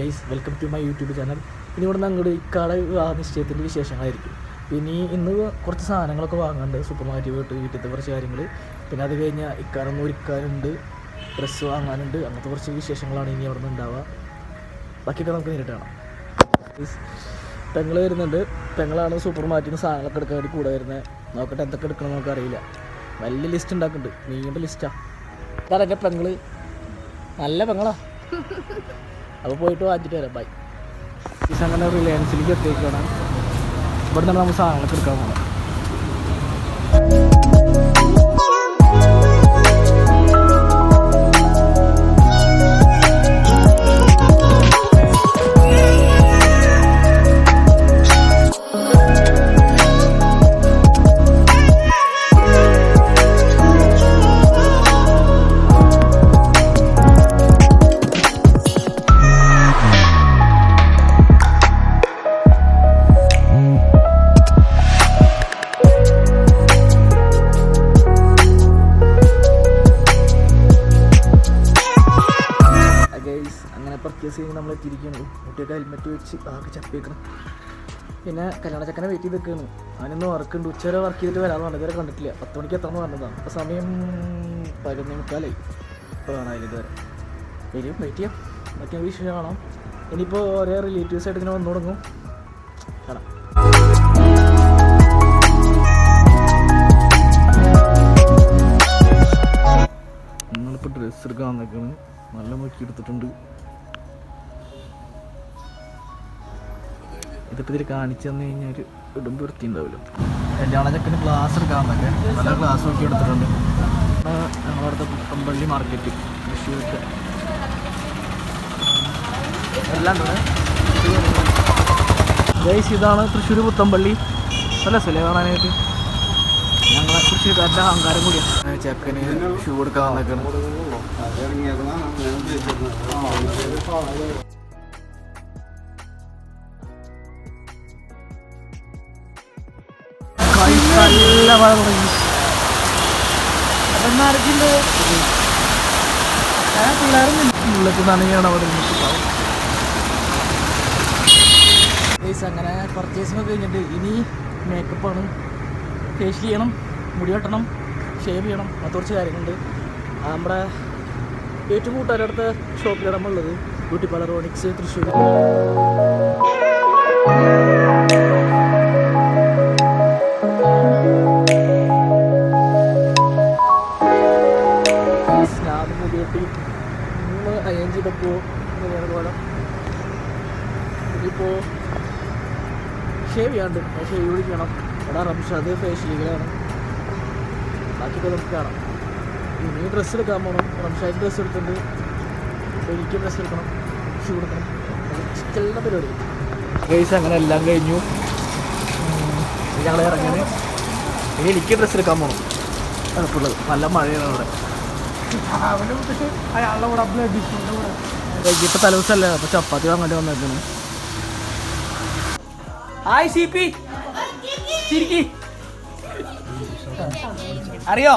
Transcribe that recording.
Guys welcome to my YouTube channel ഇനി ഇവിടെ നിന്ന് അങ്ങോട്ട് ഇക്കാളെ വിവാഹ നിശ്ചയത്തിന്റെ വിശേഷങ്ങളായിരിക്കും. പിന്നെ ഇന്ന് കുറച്ച് സാധനങ്ങളൊക്കെ വാങ്ങാനുണ്ട്. സൂപ്പർ മാർക്കറ്റ് പോയിട്ട് വീട്ടിലത്തെ കുറച്ച് കാര്യങ്ങൾ പിന്നെ അത് കഴിഞ്ഞാൽ ഇക്കാരൊന്നും ഒരുക്കാനുണ്ട്. ഡ്രസ്സ് വാങ്ങാനുണ്ട്. അങ്ങനത്തെ കുറച്ച് വിശേഷങ്ങളാണ് ഇനി അവിടെ നിന്ന് ഉണ്ടാവുക. ബാക്കിയൊക്കെ നമുക്ക് നേരിട്ട് കാണാം. പെങ്ങൾ വരുന്നുണ്ട്. പെങ്ങളാണ് സൂപ്പർ മാർക്കറ്റിൽ നിന്ന് സാധനങ്ങളൊക്കെ എടുക്കാൻ വേണ്ടി കൂടെ വരുന്നത് നോക്കട്ടെ എന്തൊക്കെ എടുക്കണം നമുക്ക് അറിയില്ല. വലിയ ലിസ്റ്റ് ഉണ്ടാക്കുന്നുണ്ട്. നീണ്ട ലിസ്റ്റാണ് അതാണ് എന്റെ പെങ്ങൾ? നല്ല പെങ്ങളാ. അപ്പോൾ പോയിട്ട് വാങ്ങിച്ചിട്ട് വരാം. ബൈ ഈ അങ്ങനെ റിലയൻസിലേക്ക് എത്തിക്കണം ഇവിടെ നിന്നാണ് നമ്മൾ സാധനങ്ങളൊക്കെ എടുക്കാൻ പോകുന്നത് ഗൈസ് അങ്ങനെ പർച്ചേസ് ചെയ്യുമ്പോൾ നമ്മൾ എത്തിയിരിക്കുകയാണ്. കുട്ടിയുടെ ഹെൽമെറ്റ് വെച്ച് ആകെ ചപ്പിയേക്കണം. പിന്നെ കല്യാണ ചക്കനെ വെയിറ്റ് ചെയ്ത് നിൽക്കുകയാണ് അവനൊന്ന് വർക്കുണ്ട് ഉച്ച വരെ വർക്ക് ചെയ്തിട്ട് വരാമെന്ന് പറഞ്ഞത് ഇതുവരെ കണ്ടിട്ടില്ല. പത്ത് മണിക്ക് എത്താമെന്ന് പറഞ്ഞതാണ്. അപ്പോൾ സമയം പതിനൊന്നേ മുക്കാലായി. ഇപ്പോൾ കാണാനില്ല ഇതുവരെ. വരും വെയിറ്റ് ചെയ്യാം. മറ്റേ വിഷയം കാണാം. ഇനിയിപ്പോൾ ഓരോ റിലേറ്റീവ്സ് ആയിട്ട് ഇങ്ങനെ വന്നു തുടങ്ങും. കാണാം. ഡ്രസ്സ് എടുക്കാൻ വന്നേക്കാണ്. നല്ല നോക്കി എടുത്തിട്ടുണ്ട്. ഇതിപ്പോൾ ഇതിൽ കാണിച്ചു തന്നു കഴിഞ്ഞാൽ ഇടുമ്പോൾ വൃത്തി ഉണ്ടാവില്ല. കല്യാണ ചക്കന് ഗ്ലാസ് എടുക്കാൻ നല്ല ഗ്ലാസ് നോക്കി എടുത്തിട്ടുണ്ട്. ഞങ്ങളവിടുത്തെ പുത്തമ്പള്ളി മാർക്കറ്റ് തൃശ്ശൂരത്തെ എല്ലാം ഗൈസ് ഇതാണ് തൃശ്ശൂർ പുത്തമ്പള്ളി. നല്ല സ്ഥലം കാണാനായിട്ട്. ഞങ്ങളെ തൃശ്ശൂർക്കാരുടെ അഹങ്കാരം കൂടിയാണ് ചെക്കന് ഷൂ എടുക്കാൻ വന്നേക്കാണ് നല്ല മഴ തുടങ്ങി ഗൈസ് അങ്ങനെ പർച്ചേസിങ് കഴിഞ്ഞിട്ട് ഇനി മേക്കപ്പാണ് ഫേഷ്യൽ ചെയ്യണം മുടി വെട്ടണം ഷേവ് ചെയ്യണം അങ്ങനത്തെ കുറച്ച് കാര്യങ്ങളുണ്ട് ആ, നമ്മുടെ ഏറ്റവും ഷോപ്പിലാണ് ബ്യൂട്ടി പാർലർ ഓണിക്സ് തൃശ്ശൂർ. മുടി വെട്ടി മൂന്ന് പോലെ ഇതിപ്പോൾ ഷേവ് ചെയ്യാണ്ട് ഷേവ് ചെയ്യണം എടാ റംഷാദ് ബാക്കി ബാക്കിയൊക്കെ നമുക്ക് കാണാം. ഇനി ഡ്രസ്സ് എടുക്കാൻ പോകണം റംഷായി ഡ്രസ്സ് എടുത്തിട്ടുണ്ട് എനിക്ക് ഡ്രസ്സ് എടുക്കണം. ഷൂ എടുക്കണം. ചിക്കലിന്റെ പരിപാടി ഗൈസ് അങ്ങനെ എല്ലാം കഴിഞ്ഞു. ഞങ്ങൾ ഇറങ്ങാൻ ഇനി എനിക്ക് ഡ്രസ്സ് എടുക്കാൻ പോകണം എളുപ്പമുള്ളത് നല്ല മഴയാണ് അവിടെ. ഇപ്പൊ തലേദിവസമല്ലേ അപ്പോൾ ചപ്പാത്തി വാങ്ങാൻ വന്നേക്കണ്. ഹായ് സി പി ചിരിക്കി. അറിയോ?